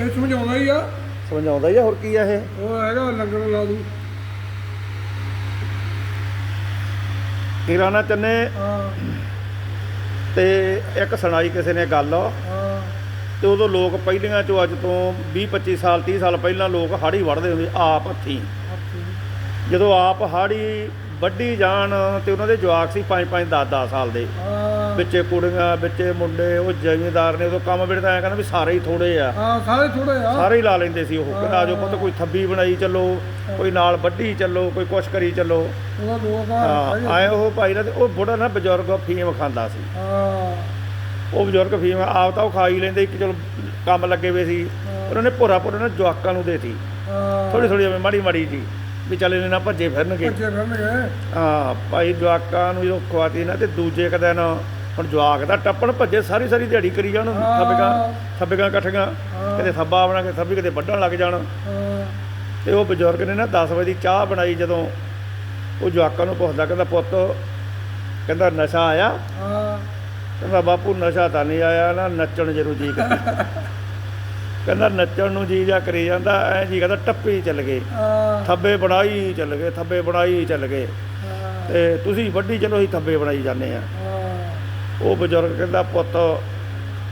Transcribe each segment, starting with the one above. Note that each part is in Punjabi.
ਇਹ ਸਮਝਾਉਂਦਾ ਹੀ ਆ। ਸਮਝਾਉਂਦਾ ਹੀ ਆ ਹੋਰ ਕੀ ਆ ਇਹ? ਉਹ ਹੈਗਾ ਲੰਗਰ ਲਾ ਦੂ। ਕਿਰਾਣਾ ਚੰਨੇ ਹਾਂ। ਤੇ ਇੱਕ ਸੁਣਾਈ ਕਿਸੇ ਨੇ ਗੱਲ। ਹਾਂ। ਤੇ ਉਦੋਂ ਲੋਕ ਪਹਿਲੀਆਂ ਚੋਂ ਅੱਜ ਤੋਂ 20 25 ਸਾਲ 30 ਸਾਲ ਪਹਿਲਾਂ ਲੋਕ ਹਾੜੀ ਵੜਦੇ ਹੁੰਦੇ ਆਪ ਹੱਥੀਂ। ਜਦੋਂ ਆਪ ਹਾੜੀ ਵੱਢੀ ਜਾਣ ਤੇ ਉਹਨਾਂ ਦੇ ਜਵਾਕ ਸੀ 5 5 10 10 ਸਾਲ ਦੇ। ਹਾਂ। ਵਿੱਚੇ ਕੁੜੀਆਂ ਵਿੱਚੇ ਮੁੰਡੇ ਉਹ ਜ਼ਿਮੀਂਦਾਰ ਨੇ ਉਦੋਂ ਕੰਮ ਵੇੜੇ ਤਾਂ ਐਂ ਕਹਿੰਦਾ ਵੀ ਸਾਰੇ ਹੀ ਥੋੜੇ ਆ। ਹਾਂ ਸਾਰੇ ਥੋੜੇ ਆ। ਸਾਰੇ ਹੀ ਲਾ ਲੈਂਦੇ ਸੀ ਉਹ। ਕਹਿੰਦਾ ਆਜੋ ਪੁੱਤ ਕੋਈ ਥੱਬੀ ਬਣਾਈ ਚੱਲੋ ਕੋਈ ਨਾਲ ਵੱਢੀ ਚੱਲੋ ਕੋਈ ਕੁਛ ਕਰੀ ਚੱਲੋ। ਉਹਦਾ ਲੋਕ ਆ ਹਾਂ ਆਏ ਉਹ ਭਾਈ ਨਾ ਤੇ ਉਹ ਬੁੜਾ ਨਾ ਬਜ਼ੁਰਗ ਫੀਮ ਖਾਂਦਾ ਸੀ। ਹਾਂ। ਉਹ ਬਜ਼ੁਰਗ ਫੀਮ ਆਪ ਤਾਂ ਉਹ ਖਾ ਹੀ ਲੈਂਦੇ ਕਿ ਚਲੋ ਕੰਮ ਲੱਗੇ ਹੋਏ ਸੀ। ਉਹਨਾਂ ਨੇ ਭੋਰਾ ਭੋਰਾ ਨਾ ਜਵਾਕਾਂ ਨੂੰ ਦੇਤੀ। ਥੋੜੀ ਥੋੜੀ ਐਵੇਂ ਮਾੜੀ ਮਾੜੀ ਜੀ ਵੀ ਚੱਲ ਇਹਨੇ ਨਾ ਭੱਜੇ ਫਿਰਨਗੇ। ਬੱਚੇ ਫਿਰਨਗੇ। ਹਾਂ ਭਾਈ ਜਵਾਕਾਂ ਨੂੰ ਜਦੋਂ ਖਵਾਤੀ ਨਾ ਤੇ ਦੂਜੇ ਕੁ ਦਿਨ ਹੁਣ ਜਵਾਕ ਦਾ ਟੱਪਣ ਭੱਜੇ ਸਾਰੀ ਸਾਰੀ ਦਿਹਾੜੀ ਕਰੀ ਜਾਣ ਥੱਬੀਆਂ ਥੱਬੀਆਂ ਇਕੱਠੀਆਂ ਕਿਤੇ ਥੱਬਾ ਬਣਾ ਕੇ ਥੱਬੀ ਕਿਤੇ ਵੱਢਣ ਲੱਗ ਜਾਣ। ਤੇ ਉਹ ਬਜ਼ੁਰਗ ਨੇ ਨਾ 10 ਵਜੇ ਦੀ ਚਾਹ ਬਣਾਈ ਜਦੋਂ ਉਹ ਜਵਾਕਾਂ ਨੂੰ ਪੁੱਛਦਾ ਕਹਿੰਦਾ ਪੁੱਤ ਕਹਿੰਦਾ ਨਸ਼ਾ ਆਇਆ? ਹਾਂ। ਕਹਿੰਦਾ ਬਾਪੂ ਨਸ਼ਾ ਤਾਂ ਨਹੀਂ ਆਇਆ ਨਾ ਨੱਚਣ ਜਰੂ ਜੀ ਕਰਦਾ। ਕਹਿੰਦਾ ਨੱਚਣ ਨੂੰ ਜੀ ਜਾ ਕਰੀ ਜਾਂਦਾ ਐ ਜੀ ਕਹਿੰਦਾ ਟੱਪੀ ਚੱਲ ਗਏ। ਥੱਬੇ ਬਣਾਈ ਚੱਲ ਗਏ ਥੱਬੇ ਬਣਾਈ ਚੱਲ ਗਏ। ਤੇ ਤੁਸੀਂ ਵੱਡੀ ਚਲੋ ਅਸੀਂ ਥੱਬੇ ਬਣਾਈ ਜਾਂਦੇ ਆ ਉਹ ਬਜ਼ੁਰਗ ਕਹਿੰਦਾ ਪੁੱਤ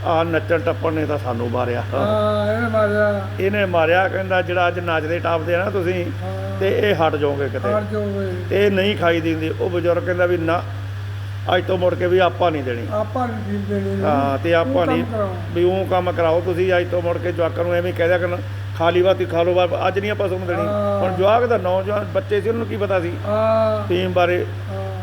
ਆ ਨੱਚਣ ਟੱਪਣ ਨੇ ਤਾਂ ਸਾਨੂੰ ਮਾਰਿਆ। ਹਾਂ ਇਹਨੇ ਮਾਰਿਆ। ਇਹਨੇ ਮਾਰਿਆ ਕਹਿੰਦਾ ਜਿਹੜਾ ਅੱਜ ਨੱਚਦੇ ਟੱਪਦੇ ਆ ਨਾ ਤੁਸੀਂ ਤੇ ਇਹ ਹਟ ਜਾਓਗੇ ਕਿਤੇ। ਇਹ ਨਹੀਂ ਖਾਈ ਦਿੰਦੀ। ਉਹ ਬਜ਼ੁਰਗ ਕਹਿੰਦਾ ਵੀ ਨਾ ਅੱਜ ਤੋਂ ਮੁੜ ਕੇ ਵੀ ਆਪਾਂ ਨਹੀਂ ਦੇਣੀ। ਆਪਾਂ ਨਹੀਂ ਦੇਣੀ। ਹਾਂ ਤੇ ਆਪਾਂ ਨਹੀਂ। ਵੀ ਉਹ ਕੰਮ ਕਰਾਓ। ਤੁਸੀਂ ਅੱਜ ਤੋਂ ਮੁੜ ਕੇ ਜਵਾਕਾਂ ਨੂੰ ਐਵੇਂ ਕਹਿ ਦਿਆ ਕਰਨ ਖਾਲੀ ਬਾਤੀ ਖਾ ਬਾ- ਅੱਜ ਨਹੀਂ ਆਪਾਂ ਸੁਣ ਦੇਣੀ। ਹੁਣ ਜਵਾਕ ਦਾ ਨੌਜਵਾਨ ਬੱਚੇ ਸੀ ਉਹਨਾਂ ਨੂੰ ਕੀ ਪਤਾ ਸੀ? ਹਾਂ। ਟੀਮ ਬਾਰੇ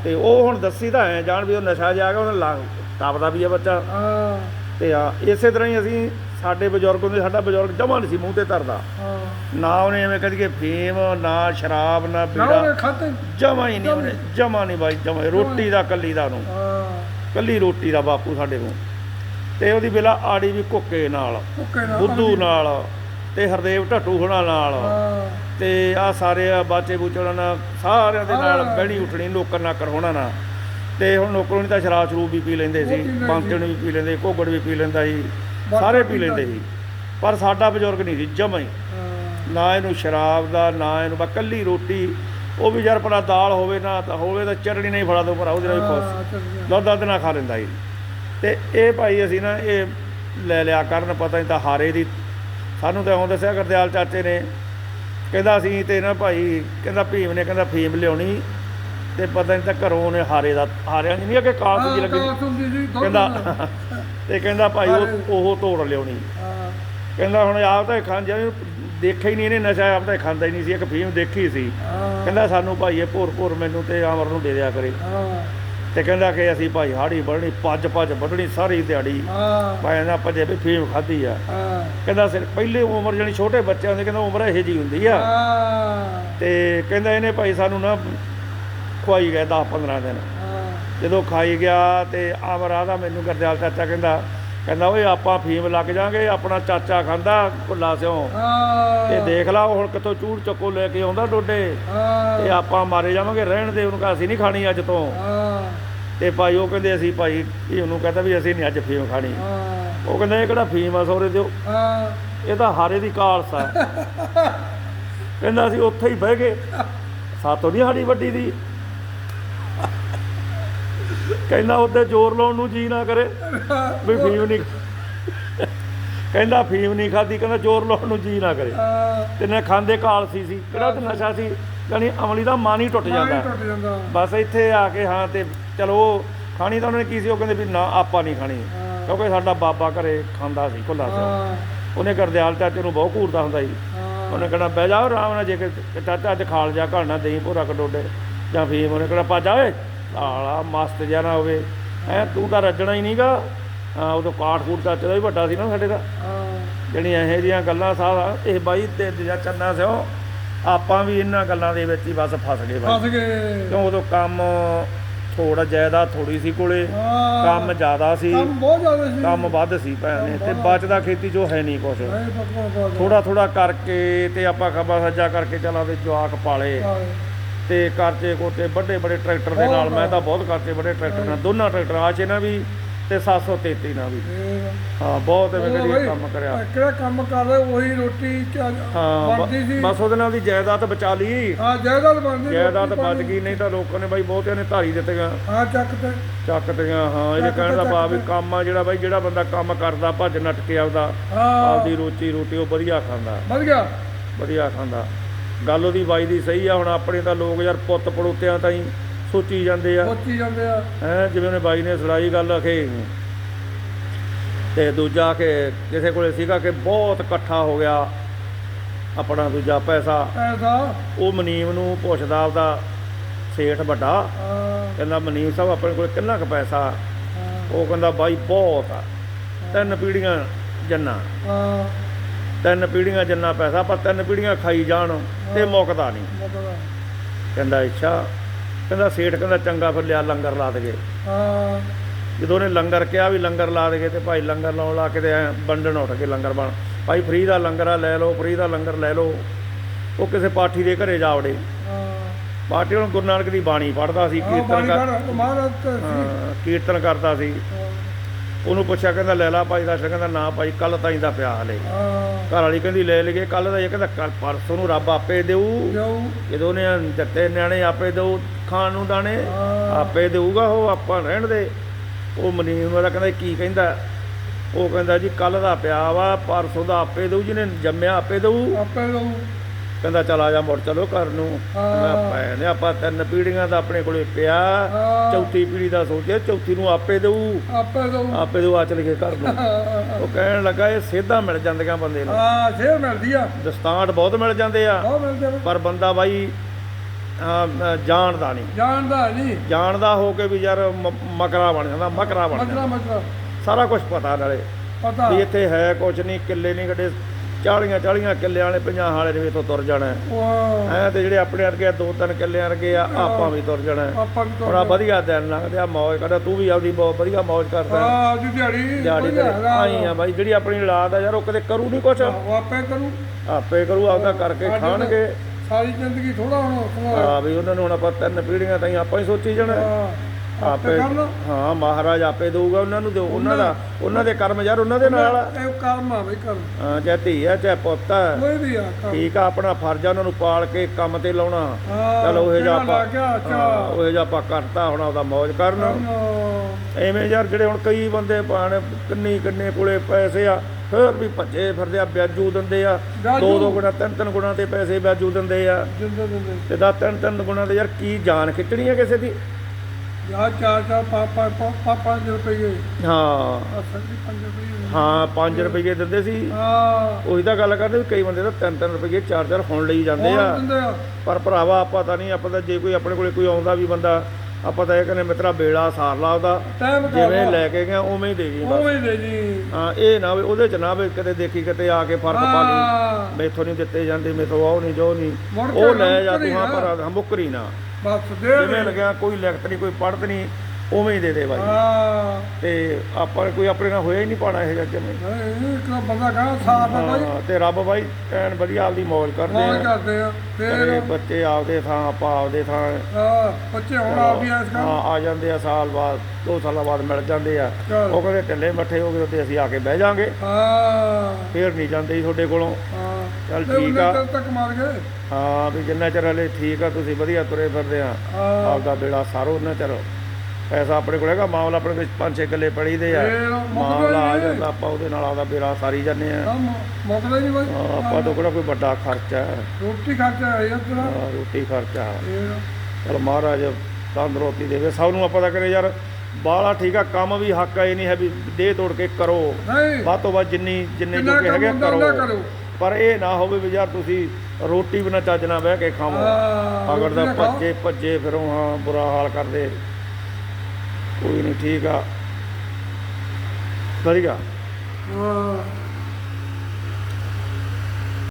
ਤੇ ਉਹ ਹੁਣ ਦੱਸੀ ਤਾਂ ਐ ਜਾਣ ਵੀ ਉਹ ਨਸ਼ਾ ਜਾ ਗਿਆ ਉਹਨਾਂ ਲਾ ਟੱਪਦਾ ਵੀ ਆ ਬੱਚਾ। ਹਾਂ। ਤੇ ਆ ਇਸੇ ਤਰ੍ਹਾਂ ਹੀ ਅਸੀਂ ਸਾਡੇ ਬਜ਼ੁਰਗ ਹੁੰਦੇ ਸਾਡਾ ਬਜ਼ੁਰਗ ਜਮਾਂ ਨਹੀਂ ਸੀ ਮੂੰਹ ਤੇ ਧਰਦਾ। ਹਾਂ। ਨਾ ਉਹਨੇ ਐਵੇਂ ਕਦੀ ਫੀਮ ਨਾ ਸ਼ਰਾਬ ਨਾ ਉਹਨੇ ਖਾਤੇ ਜਮਾ ਹੀ ਨਹੀਂ ਉਹਨੇ ਜਮਾ ਨਹੀਂ ਬਾਈ ਜਮਾ ਰੋਟੀ ਦਾ ਕੱਲੀ ਦਾ ਨੂੰ ਹਾਂ। ਕੱਲੀ ਰੋਟੀ ਦਾ ਬਾਪੂ ਸਾਡੇ ਨੂੰ ਤੇ ਉਹਦੀ ਵੇਲਾ ਆੜੀ ਵੀ ਕੁੱਕੇ ਨਾਲ ਬੁੱਧੂ ਨਾਲ। ਤੇ ਹਰਦੇਵ ਢੱਟੂ ਹੁਣਾਂ ਨਾਲ। ਤੇ ਆ ਸਾਰੇ ਆ ਬਾਚੇ ਬੂਚੜਾਂ ਨਾਲ ਸਾਰਿਆਂ ਦੇ ਨਾਲ। ਬਹਿਣੀ ਉੱਠਣੀ ਨੌਕਰ ਨਾਕਰ ਹੋਣਾ ਨਾ ਤੇ ਹੁਣ ਨੌਕਰੋਂ ਨਹੀਂ ਤਾਂ ਸ਼ਰਾਬ ਸ਼ਰੂਬ ਵੀ ਪੀ ਲੈਂਦੇ ਸੀ ਪੀ ਲੈਂਦੇ ਪੰਚਣ ਵੀ ਪੀ ਲੈਂਦੇ ਘੋਗੜ ਵੀ ਪੀ ਲੈਂਦਾ ਸੀ ਸਾਰੇ ਪੀ ਲੈਂਦੇ ਸੀ। ਪਰ ਸਾਡਾ ਬਜ਼ੁਰਗ ਨਹੀਂ ਸੀ ਜਮਾਂ ਹੀ। ਨਾ ਇਹਨੂੰ ਸ਼ਰਾਬ ਦਾ ਨਾ ਇਹਨੂੰ ਬਸ ਕੱਲੀ ਰੋਟੀ। ਉਹ ਵੀ ਯਾਰ ਭਲਾ ਦਾਲ ਹੋਵੇ ਨਾ ਤਾਂ ਹੋਵੇ ਤਾਂ ਚਟਣੀ ਨਹੀਂ ਫੜਾ ਦੋ ਭਰਾ ਉਹਦੇ ਨਾਲ ਖੁਸ਼। ਦੁੱਧ ਦੱਧ ਨਾ ਖਾ ਲੈਂਦਾ ਸੀ। ਤੇ ਇਹ ਭਾਈ ਅਸੀਂ ਨਾ ਇਹ ਲੈ ਲਿਆ ਕਰਨ ਪਤਾ ਨਹੀਂ ਤਾਂ ਹਾਰੇ ਦੀ ਸਾਨੂੰ ਤਾਂ ਉਹ ਦੱਸਿਆ ਗੁਰਦਿਆਲ ਚਾਚੇ ਨੇ ਕਹਿੰਦਾ ਅਸੀਂ ਤੇ ਨਾ ਭਾਈ ਕਹਿੰਦਾ ਭੀਮ ਨੇ ਕਹਿੰਦਾ ਫੀਮ ਲਿਆਉਣੀ ਤੇ ਪਤਾ ਨਹੀਂ ਤਾਂ ਘਰੋਂ ਉਹਨੇ ਹਾਰੇ ਦਾ ਹਾਰਿਆਂ ਨਹੀਂ ਅੱਗੇ ਕਾਲਸ ਜੀ ਲੱਗੀ ਕਾਸ ਕਹਿੰਦਾ। ਤੇ ਕਹਿੰਦਾ ਭਾਈ। ਉਹ ਉਹ ਤੋੜ ਲਿਆਉਣੀ। ਕਹਿੰਦਾ ਹੁਣ ਆਪ ਤਾਂ ਖਾਂ ਜਿਵੇਂ ਦੇਖਿਆ ਹੀ ਨਹੀਂ ਇਹਨੇ ਨਸ਼ਾ ਆਪ ਤਾਂ ਖਾਂਦਾ ਹੀ ਨਹੀਂ ਸੀ ਇੱਕ ਫੀਮ ਦੇਖੀ ਸੀ। ਕਹਿੰਦਾ ਸਾਨੂੰ ਭਾਈ ਇਹ ਭੋਰ ਭੋਰ ਮੈਨੂੰ ਤੇ ਆਮਰ ਨੂੰ ਦੇ ਦਿਆ ਕਰੇ। ਤੇ ਕਹਿੰਦਾ ਕਿ ਅਸੀਂ ਭਾਈ ਹਾੜੀ ਵੱਢਣੀ ਪੱਜ ਪੱਜ ਵੱਢਣੀ ਸਾਰੀ ਦਿਹਾੜੀ। ਹਾਂ। ਭਾਈ ਨਾ ਭੱਜੇ ਵੀ ਫੀਮ ਖਾਧੀ ਆ। ਹਾਂ। ਕਹਿੰਦਾ ਸਿਰ ਪਹਿਲੇ ਉਮਰ ਜਾਨੀ ਛੋਟੇ ਬੱਚਿਆਂ ਦੀ ਕਹਿੰਦਾ ਉਮਰ ਇਹੋ ਜੀ ਹੁੰਦੀ ਆ। ਹਾਂ। ਤੇ ਕਹਿੰਦਾ ਇਹਨੇ ਭਾਈ ਸਾਨੂੰ ਨਾ ਖਵਾਈ ਗਏ 10 15 ਦਿਨ। ਜਦੋਂ ਖਾਈ ਗਿਆ ਤੇ ਆਮਰਾ ਦਾ ਮੈਨੂੰ ਗਰਦਿਆਲ ਚਾਚਾ ਕਹਿੰਦਾ ਕਹਿੰਦਾ ਓਏ ਆਪਾਂ ਫੀਮ ਲੱਗ ਜਾਾਂਗੇ ਆਪਣਾ ਚਾਚਾ ਖਾਂਦਾ ਕੁੱਲਾ ਸਿਓ ਤੇ ਦੇਖ ਲਾ ਹੁਣ ਕਿੱਥੋਂ ਚੂੜ ਚੱਕੋ ਲੈ ਕੇ ਆਉਂਦਾ ਡੋਡੇ। ਤੇ ਆਪਾਂ ਮਾਰੇ ਜਾਵਾਂਗੇ ਰਹਿਣ ਦੇ ਉਹਨੂੰ ਕਹਾ ਅਸੀਂ ਨਹੀਂ ਖਾਣੀ ਅੱਜ ਤੋਂ। ਤੇ ਭਾਈ ਉਹ ਕਹਿੰਦੇ ਅਸੀਂ ਭਾਈ ਇਹ ਉਹਨੂੰ ਕਹਿੰਦਾ ਵੀ ਅਸੀਂ ਨਹੀਂ ਅੱਜ ਫੀਮ ਖਾਣੀ। ਉਹ ਕਹਿੰਦਾ ਇਹ ਕਿਹੜਾ ਫੀਮ ਆ ਸੋਰੇ ਦਿਓ। ਇਹ ਤਾਂ ਹਾਰੇ ਦੀ ਕਾਲਸ ਆ। ਕਹਿੰਦਾ ਅਸੀਂ ਉੱਥੇ ਹੀ ਬਹਿ ਗਏ। ਸਾਤੋਂ ਨਹੀਂ ਸਾਡੀ ਵੱਡੀ ਦੀ। ਕਹਿੰਦਾ ਉੱਤੇ ਜ਼ੋਰ ਲਾਉਣ ਨੂੰ ਜੀ ਨਾ ਕਰੇ। ਵੀ ਫੀਮ ਨਹੀਂ ਕਹਿੰਦਾ ਫੀਮ ਨਹੀਂ ਖਾਦੀ ਕਹਿੰਦਾ ਜ਼ੋਰ ਲਾਉਣ ਨੂੰ ਜੀ ਨਾ ਕਰੇ। ਤੇ ਨਾ ਖਾਂਦੇ ਕਾਲਸੀ ਸੀ। ਕਿਹੜਾ ਤੇ ਨਸ਼ਾ ਸੀ? ਯਾਨੀ ਅਮਲੀ ਦਾ ਮਨ ਹੀ ਟੁੱਟ ਜਾਂਦਾ। ਬਸ ਇੱਥੇ ਆ ਕੇ ਹਾਂ ਤੇ ਚਲੋ ਖਾਣੀ ਤਾਂ ਉਹਨਾਂ ਨੇ ਕੀ ਸੀ ਉਹ ਕਹਿੰਦੇ ਵੀ ਨਾ ਆਪਾਂ ਨਹੀਂ ਖਾਣੀ। ਕਿਉਂਕਿ ਸਾਡਾ ਬਾਬਾ ਘਰੇ ਖਾਂਦਾ ਸੀ ਸਾਹਿਬ ਹਾਂ। ਉਹਨੇ ਗਰਦਿਆਲ ਚਾਚੇ ਨੂੰ ਬਹੁਤ ਘੂਰਦਾ ਹੁੰਦਾ ਸੀ। ਉਹਨੇ ਕਹਿਣਾ ਬਹਿ ਜਾ ਆਰਾਮ ਨਾਲ ਜੇ ਕਿ ਚਾਚਾ ਅੱਜ ਖਾਲ ਜਾ ਘਾਲਣਾ ਦਹੀਂ ਭੋਰਾ ਕਡੋਡੇ ਜਾਂ ਫੀਮ ਉਹਨੇ ਕਹਿਣਾ ਭੱਜ ਓਏ। ਆਲਾ ਮਸਤ ਜਿਹਾ ਨਾ ਹੋਵੇ। ਐ ਤੂੰ ਤਾਂ ਰੱਜਣਾ ਹੀ ਨਹੀਂਗਾ। ਉਦੋਂ ਕਾਠ ਕੂਟ ਚਾਚੇ ਦਾ ਵੀ ਵੱਡਾ ਸੀ ਨਾ ਸਾਡੇ ਦਾ। ਜਿਹੜੀਆਂ ਇਹੋ ਜਿਹੀਆਂ ਗੱਲਾਂ ਸਾਰਾ ਇਹ ਬਾਈ ਤੇ ਜਿਹੜਾ ਚੰਨਾ ਸਿਓ ਆਪਾਂ ਵੀ ਇਹਨਾਂ ਗੱਲਾਂ ਦੇ ਵਿੱਚ ਹੀ ਬਸ ਫਸ ਗਏ ਬਾਈ। ਫਸ ਗਏ। ਕਿਉਂ ਉਦੋਂ ਕੰਮ ਥੋੜਾ ਜ਼ਿਆਦਾ ਥੋੜੀ ਸੀ ਕੋਲੇ ਹਾਂ। ਕੰਮ ਜ਼ਿਆਦਾ ਸੀ। ਕੰਮ ਬਹੁਤ ਜ਼ਿਆਦਾ ਸੀ। ਕੰਮ ਵੱਧ ਸੀ ਭੈਣੇ ਤੇ ਬਚਦਾ ਖੇਤੀ ਚੋਂ ਹੈ ਨਹੀਂ ਕੁਛ। ਨਹੀਂ ਪੱਕਾ ਬਹੁਤ ਥੋੜਾ ਥੋੜਾ ਕਰਕੇ ਤੇ ਆਪਾਂ ਖੱਬਾ ਸੱਜਾ ਕਰਕੇ ਚਲਾ ਦੇ ਜਵਾਕ ਪਾਲੇ। ਤੇ ਕਰਚੇ ਕੋਟੇ ਵੱਡੇ ਵੱਡੇ ਟਰੈਕਟਰ ਦੇ ਨਾਲ ਮੈਂ ਤਾਂ ਬਹੁਤ ਕਰਚੇ ਵੱਡੇ ਟਰੈਕਟਰ ਨਾਲ ਦੋਨਾਂ ਟਰੈਕਟਰ ਆਸ਼ੇ ਨਾਲ ਵੀ ਤੇ 733 ਨਾਲ ਵੀ। ਫੇਰ ਹਾਂ ਬਹੁਤ ਐਵੇਂ ਕਰੀ ਕੰਮ ਕਰਿਆ। ਕਿਹੜਾ ਕੰਮ ਕਰ ਰਿਹਾ ਉਹੀ ਰੋਟੀ ਚ ਹਾਂ ਬਣਦੀ ਸੀ। ਬ- ਬਸ ਉਹਦੇ ਨਾਲ ਦੀ ਜਾਇਦਾਦ ਬਚਾ ਲਈ। ਹਾਂ ਜਾਇਦਾਦ ਬਣਦੀ ਜਾਇਦਾਦ ਰੋਟੀ ਬਚ ਪਾਣੀ। ਗਈ ਨਹੀਂ ਤਾਂ ਲੋਕਾਂ ਨੇ ਬਾਈ ਬਹੁਤਿਆਂ ਨੇ ਧਾਰੀ ਦਿੱਤੀਆਂ। ਹਾਂ ਚੱਕ ਤੇ। ਚੱਕ ਤੀਆਂ ਹਾਂ ਇਹਦੇ ਕਹਿਣ ਦਾ ਭਾਵ ਵੀ। ਕੰਮ ਆ ਜਿਹੜਾ ਬਾਈ ਜਿਹੜਾ ਬੰਦਾ ਕੰਮ ਕਰਦਾ ਭੱਜ ਨੱਟ ਕੇ ਆਪਦਾ ਹਾਂ। ਆਪਦੀ ਰੋਟੀ ਰੋਟੀ ਉਹ ਵਧੀਆ ਖਾਂਦਾ। ਵੱਧ ਗਿਆ ਵਧੀਆ ਖਾਂਦਾ। ਗੱਲ ਉਹਦੀ ਬਾਈ ਦੀ ਸਹੀ ਆ ਹੁਣ ਆਪਣੇ ਤਾਂ ਲੋਕ ਯਾਰ ਪੁੱਤ ਪੜੋਤਿਆਂ ਤਾਂ ਹੀ ਸੋਚੀ ਜਾਂਦੇ ਆ। ਸੋਚੀ ਜਾਂਦੇ ਆ। ਹੈ ਜਿਵੇਂ ਉਹਨੇ ਬਾਈ ਨੇ ਸੁਣਾਈ ਗੱਲ ਅਖੇ ਤੇ ਦੂਜਾ ਕਿ ਕਿਸੇ ਕੋਲੇ ਸੀਗਾ ਕਿ ਬਹੁਤ ਇਕੱਠਾ ਹੋ ਗਿਆ ਆਪਣਾ ਦੂਜਾ ਪੈਸਾ। ਐਸਾ ਉਹ ਮਨੀਮ ਨੂੰ ਪੁੱਛਦਾ ਆਪਦਾ ਸੇਠ ਵੱਡਾ ਕਹਿੰਦਾ ਮਨੀਮ ਸਾਹਿਬ ਆਪਣੇ ਕੋਲ ਕਿੰਨਾ ਕੁ ਪੈਸਾ? ਉਹ ਕਹਿੰਦਾ ਬਾਈ ਬਹੁਤ ਆ। ਤਿੰਨ ਪੀੜੀਆਂ ਜੰਨਾ। ਤਿੰਨ ਪੀੜੀਆਂ ਜੰਨਾ ਪੈਸਾ ਪਰ ਤਿੰਨ ਪੀੜੀਆਂ ਖਾਈ ਜਾਣ ਤੇ ਮੁੱਕਦਾ ਨਹੀਂ। ਕਹਿੰਦਾ ਅੱਛਾ ਕਹਿੰਦਾ ਸੇਠ ਕਹਿੰਦਾ ਚੰਗਾ ਫਿਰ ਲਿਆ ਲੰਗਰ ਲਾ ਦਗੇ। ਹਾਂ। ਜਦੋਂ ਉਹਨੇ ਲੰਗਰ ਕਿਹਾ ਵੀ ਲੰਗਰ ਲਾ ਦਗੇ ਤੇ ਭਾਈ ਲੰਗਰ ਲਾਉਣ ਲਾ ਕੇ ਤੇ ਵੰਡਣ ਉੱਠ ਕੇ ਲੰਗਰ ਬਣ। ਭਾਈ ਫਰੀ ਦਾ ਲੰਗਰ ਆ ਲੈ ਲਓ ਫਰੀ ਦਾ ਲੰਗਰ ਲੈ ਲਓ। ਉਹ ਕਿਸੇ ਪਾਠੀ ਦੇ ਘਰੇ ਜਾ ਵੜੇ। ਹਾਂ। ਪਾਠੀ ਹੁਣ ਗੁਰੂ ਨਾਨਕ ਦੀ ਬਾਣੀ ਪੜ੍ਹਦਾ ਸੀ ਕੀਰਤਨ ਕਰ ਕੀਰਤਨ ਕਰਦਾ ਸੀ। ਉਹਨੂੰ ਪੁੱਛਿਆ ਕਹਿੰਦਾ ਲੈ ਲਾ ਭਾਈ ਦਾ ਕਹਿੰਦਾ ਨਾ ਭਾਈ ਕੱਲ ਤਾਈਂ ਦਾ ਪਿਆ ਹਲੇ ਘਰ ਵਾਲੀ ਕਹਿੰਦੀ ਲੈ ਲਈਏ ਕੱਲ ਦਾ ਇਹ ਕਹਿੰਦਾ ਕੱਲ ਪਰਸੋਂ ਨੂੰ ਰੱਬ ਆਪੇ ਦੇਊ। ਜਦੋਂ ਨੇ ਦਿੱਤੇ ਨਿਆਣੇ ਆਪੇ ਦੇਊ ਖਾਣ ਨੂੰ ਦਾਣੇ ਆਪੇ ਦੇਊਗਾ ਉਹ ਆਪਾਂ ਰਹਿਣ ਦੇ। ਉਹ ਮਨੀਮ ਵਾਲਾ ਕਹਿੰਦਾ ਕੀ ਕਹਿੰਦਾ? ਉਹ ਕਹਿੰਦਾ ਜੀ ਕੱਲ ਦਾ ਪਿਆ ਵਾ ਪਰਸੋਂ ਦਾ ਆਪੇ ਦੇਊ ਜਿਹਨੇ ਜੰਮਿਆ ਆਪੇ ਦੇਊ। ਆਪੇ ਜਾਊ ਕਹਿੰਦਾ ਚਲ ਆ ਜਾ ਮੁੜ ਚਲੋ ਘਰ ਨੂੰ। ਮੈਂ ਭੈਣ ਆਪਾਂ ਤਿੰਨ ਪੀੜੀਆਂ ਦਾ ਆਪਣੇ ਕੋਲੇ ਪਿਆ। ਚੌਥੀ ਪੀੜੀ ਦਾ ਸੋਚਿਆ ਚੌਥੀ ਨੂੰ ਆਪੇ ਦੇਊ। ਆਪੇ ਜਾਊ ਆਪੇ ਦੇਊ ਆ ਚਲ ਕੇ ਘਰ ਨੂੰ। ਉਹ ਕਹਿਣ ਲੱਗਾ ਇਹ ਸਿੱਧਾ ਮਿਲ ਜਾਂਦੀਆਂ ਬੰਦੇ ਨੂੰ। ਹਾਂ ਛੇ ਮਿਲਦੀ ਆ। ਦਸਤਾਂਟ ਬਹੁਤ ਮਿਲ ਜਾਂਦੇ ਆ। ਨੇ ਪਰ ਬੰਦਾ ਬਾਈ ਜਾਣਦਾ ਨਹੀਂ। ਜਾਣਦਾ ਨਹੀਂ। ਜਾਣਦਾ ਹੋ ਕੇ ਵੀ ਯਾਰ ਮਕਰਾ ਬਣ ਜਾਂਦਾ ਮਕਰਾ ਬਣ ਜਾਂਦਾ। ਮਤਲਬ ਸਾਰਾ ਕੁਝ ਪਤਾ ਨਾਲੇ। ਪਤਾ। ਵੀ ਇੱਥੇ ਹੈ ਕੁਝ ਨਹੀਂ ਕਿੱਲੇ ਨਹੀਂ ਗੱਡੇ 40 40 ਕਿੱਲੇ ਵਾਲੇ 50 ਵਾਲੇ ਨੇ ਵੀ ਇੱਥੋਂ ਤੁਰ ਜਾਣਾ। ਐ ਤੇ ਜਿਹੜੇ ਆਪਣੇ ਵਰਗੇ ਆ, ਦੋ ਤਿੰਨ ਕਿੱਲੇ ਵਰਗੇ ਆ ਆਪਾਂ ਵੀ ਤੁਰ ਜਾਣਾ। ਆਪਾਂ ਵੀ ਬੜਾ ਵਧੀਆ ਦਿਨ ਲੰਘਦੇ ਆ ਮੌਜ ਕਰਦਾ। ਤੂੰ ਵੀ ਆਪਦੀ ਬਹੁਤ ਵਧੀਆ ਮੌਜ ਕਰਦਾ। ਹਾਂ ਜੀ ਦਿਹਾੜੀ ਦਿਹਾੜੀ ਤੇ। ਆਈ ਆ ਬਾਈ ਜਿਹੜੀ ਆਪਣੀ ਔਲਾਦ ਆ ਯਾਰ ਉਹ ਕਦੇ ਕਰੂ ਨਹੀਂ ਕੁਛ? ਆਪੇ ਕਰੂ। ਆਪੇ ਕਰੂ ਆਪਦਾ ਕਰਕੇ ਖਾਣਗੇ। ਸਾਰੀ ਜ਼ਿੰਦਗੀ ਥੋੜਾ ਹੁਣ ਆ ਵੀ ਉਹਨਾਂ ਨੂੰ ਹੁਣ ਆਪਾਂ ਤਿੰਨ ਪੀੜ੍ਹੀਆਂ ਤਾਈਂ ਆਪਾਂ ਹੀ ਸੋਚੀ ਜਾਣਾ। ਆਪੇ ਹਾਂ ਮਹਾਰਾਜ ਆਪੇ ਦਊਗਾ ਉਹਨਾਂ ਨੂੰ ਦਿਓ ਉਹਨਾਂ ਦਾ ਉਹਨਾਂ ਦੇ ਕਰਮ ਯਾਰ ਉਹਨਾਂ ਦੇ ਨਾਲ ਇਹ ਕਰਮ ਆ ਬਈ ਕਰਮ। ਹਾਂ ਚਾਹੇ ਧੀ ਆ ਚਾਹੇ ਪੁੱਤ ਆ। ਕੋਈ ਵੀ ਆ ਠੀਕ ਆ ਆਪਣਾ ਫਰਜ਼ ਆ ਉਹਨਾਂ ਨੂੰ ਪਾਲ ਕੇ ਕੰਮ ਤੇ ਲਾਉਣਾ। ਹਾਂ ਚਲੋ ਉਹ ਜਿਹਾ ਆਪਾਂ। ਹਾਂ, ਉਹ ਜਿਹਾ ਆਪਾਂ ਕਰਤਾ ਹੁਣ ਆਪਦਾ ਮौज ਕਰਨ। ਐਵੇਂ ਯਾਰ ਜਿਹੜੇ ਹੁਣ ਕਈ ਬੰਦੇ ਪਾਣ ਕਿੰਨੀ ਕਿੰਨੇ ਕੋਲੇ ਪੈਸੇ ਆ। ਫਿਰ ਵੀ ਭੱਜੇ ਫਿਰਦੇ ਆ ਵਿਆਜੂ ਦਿੰਦੇ ਆ। ਦੋ ਦੋ ਗੁਣਾ ਤਿੰਨ ਤਿੰਨ ਗੁਣਾ ਤੇ ਪੈਸੇ ਵਿਆਜੂ ਦਿੰਦੇ ਆ। ਦਿੰਦੇ ਤੇ ਦਾ ਤਿੰਨ ਤਿੰਨ ਗੁਣਾ ਤੇ ਯਾਰ ਕੀ ਜਾਨ ਖਿੱਚਣੀ ਆ ਕਿਸੇ ਦੀ? ਯਾ ਚਾਰ ਚਾਰ ਪੰਜ ਰੁਪਏ ਹਾਂ। ਅਸਲ ਦੀ ਪੰਜ ਰੁਪਏ ਹਾਂ 5 ਰੁਪਏ ਦਿੰਦੇ ਸੀ। ਹਾਂ। ਉਹੀ ਤਾਂ ਗੱਲ ਕਰਦੇ ਵੀ ਕਈ ਬੰਦੇ ਤਾਂ ਤਿੰਨ ਤਿੰਨ ਰੁਪਏ ਚਾਰ ਚਾਰ ਹੁਣ ਲਈ ਜਾਂਦੇ ਆ। ਪਰ ਭਰਾਵਾ ਆਪਾਂ ਤਾਂ ਨਹੀਂ ਆਪਾਂ ਤਾਂ ਜੇ ਕੋਈ ਆਪਣੇ ਕੋਲੇ ਕੋਈ ਆਉਂਦਾ ਵੀ ਬੰਦਾ ਆਪਾਂ ਤਾਂ ਇਹ ਕਹਿੰਦੇ ਮਿੱਤਰਾ ਬੇੜਾ ਸਾਰ ਲਾ ਉਹਦਾ ਟਾਈਮ ਜਿਵੇਂ ਲੈ। ਕੇ ਗਿਆ ਉਵੇਂ ਹੀ ਦੇ ਜੀ ਬਸ। ਉਵੇਂ ਦੇ ਜੀ ਹਾਂ ਇਹ ਨਾ ਵੀ ਉਹਦੇ ਚ ਨਾ ਵੀ ਕਦੇ ਦੇਖੀ ਕਿਤੇ ਆ ਕੇ ਫ਼ਰਕ ਪਾ ਲਈ। ਮੈਥੋਂ ਨਹੀਂ ਦਿੱਤੇ ਜਾਂਦੇ ਮੈਥੋਂ ਉਹ ਨਹੀਂ ਜੋ ਨਹੀਂ ਉਹ ਲੈ ਜਾ ਤੂੰ ਹਾਂ। ਪਰ ਮੁੱਕਰੀ ਨਾ। ਬਸ ਦੇ ਜਿਵੇਂ ਲੱਗਿਆ ਕੋਈ ਲਿਖਤ ਨਹੀਂ ਕੋਈ ਪੜ੍ਹਤ ਨਹੀਂ ਉਵੇਂ ਹੀ ਦੇ ਦੇ ਬਾਈ। ਹਾਂ। ਤੇ ਆਪਾਂ ਕੋਈ ਆਪਣੇ ਨਾਲ ਹੋਇਆ ਹੀ ਨਹੀਂ ਪਾਣਾ ਇਹ ਜਿਹਾ ਜਿਵੇਂ ਨਹੀਂ ਇੱਕ ਬੰਦਾ ਕਹਾਂ ਸਾਫ਼ ਆ ਹਾਂ, ਤੇ ਰੱਬ ਬਾਈ ਐਨ ਵਧੀਆ ਆਪਦੀ ਮੌਜ ਕਰਦੇ ਮੌਜ ਆ। ਕਰਦੇ ਆ। ਘਰੇ ਫੇਰ ਬੱਚੇ ਆਪਦੇ ਥਾਂ ਆਪਾਂ ਆਪਦੇ ਥਾਂ। ਹਾਂ ਬੱਚੇ ਹੁਣ ਆ ਵੀ ਇਸ ਕੰਮ ਹਾਂ ਆ ਜਾਂਦੇ ਆ ਸਾਲ ਬਾਅਦ ਦੋ ਸਾਲਾਂ ਬਾਅਦ ਮਿਲ ਜਾਂਦੇ ਆ। ਚਲ। ਉਹ ਕਹਿੰਦੇ ਢਿੱਲੇ ਮੱਠੇ ਹੋ ਗਏ ਤੇ ਅਸੀਂ ਆ ਕੇ ਬਹਿ ਜਾਾਂਗੇ। ਹਾਂ। ਫੇਰ ਨਹੀਂ ਜਾਂਦੇ ਜੀ ਤੁਹਾਡੇ ਕੋਲੋਂ। ਹਾਂ। ਚੱਲ ਤੇ ਠੀਕ ਉਹਨੇ ਆ। ਚਿਰ ਤੱਕ ਮਾਰ ਗਏ। ਹਾਂ ਵੀ ਜਿੰਨਾ ਚਿਰ ਹਲੇ ਠੀਕ ਆ ਤੁਸੀਂ ਵਧੀਆ ਤੁਰੇ ਫਿਰਦੇ ਆ। ਹਾਂ। ਆਪਦਾ ਬੇੜਾ ਸਾਰੋ ਉਹਨਾਂ ਚਿਰ। ਪੈਸਾ ਆਪਣੇ ਕੋਲ ਹੈਗਾ ਮਾਮਲਾ ਆਪਣੇ ਕੋਲ ਪੰਜ ਛੇ ਗੱਲੇ ਪੜੀ ਦੇ ਆ ਮਾਮਲਾ ਆ। ਜਾਂਦਾ ਆਪਾਂ ਉਹਦੇ ਨਾਲ ਆਪਦਾ ਬੇੜਾ ਸਾਰੀ ਜਾਂਦੇ ਆ। ਮੁੱਕਦਾ ਨਹੀਂ ਹਾਂ, ਬਾਈ ਆਪਾਂ ਤੋਂ ਕਿਹੜਾ ਕੋਈ ਵੱਡਾ ਖਰਚਾ ਰੋਟੀ ਖਰਚਾ ਹੈ ਯਾਰ ਤੇਰਾ ਹਾਂ, ਰੋਟੀ ਖਰਚਾ ਚਲ ਮਹਾਰਾਜ ਤੰਦਰੁਸਤੀ ਦੇਵੇ। ਸਭ ਨੂੰ ਆਪਾਂ ਤਾਂ ਕਹਿੰਦੇ ਯਾਰ ਬਾਹਲਾ ਠੀਕ ਆ ਕੰਮ ਵੀ ਹੱਕ ਆ ਇਹ ਨਹੀਂ ਹੈ ਵੀ ਦੇਹ ਤੋੜ ਕੇ ਕਰੋ। ਵੱਧ ਤੋਂ ਵੱਧ ਜਿੰਨੀ ਜਿੰਨੇ ਕੰਮ ਹੈਗੇ ਕਰੋ। ਕਰੋ। ਪਰ ਇਹ ਨਾ ਹੋਵੇ ਵੀ ਯਾਰ ਤੁਸੀਂ ਰੋਟੀ ਬਿਨਾਂ ਚੱਜ ਨਾਲ ਬਹਿ ਕੇ ਖਾਵੋ ਅਗਰ ਦਾ। ਭੱਜੇ ਭੱਜੇ ਫਿਰੋ ਹਾਂ ਬੁਰਾ ਹਾਲ ਕਰਦੇ। ਕੋਈ ਨਹੀਂ ਠੀਕ ਆ। ਵਧੀਆ ਹਾਂ।